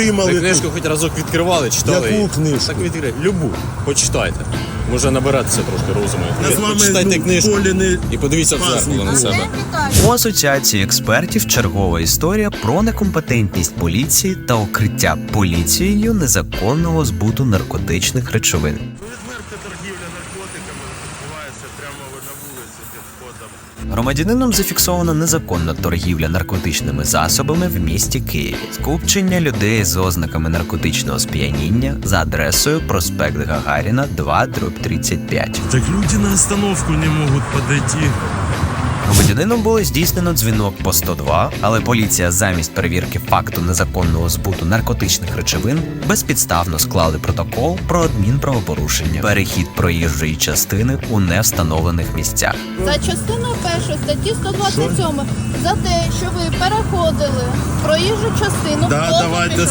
Ви книжку хоч разок відкривали, читали? Яку її? книжку? Так відкрили. Любу. Почитайте. Може набиратися трошки розуму. Я Почитайте ну, книжку не і подивіться в зеркало на себе. У асоціації експертів чергова історія про некомпетентність поліції та укриття поліцією незаконного збуту наркотичних речовин. Наркотиками відбувається прямо на вулиці під входом. Громадянином зафіксована незаконна торгівля наркотичними засобами в місті Києві. Скупчення людей з ознаками наркотичного сп'яніння за адресою проспект Гагаріна 2 35. Так люди на остановку не можуть подойти. Громадянином було здійснено дзвінок по 102, але поліція замість перевірки факту незаконного збуту наркотичних речовин безпідставно склали протокол про адмінправопорушення, перехід проїжджої частини у невстановлених місцях. За частиною першої статті 127 за те, що ви переходили проїжджу частину, Да, давайте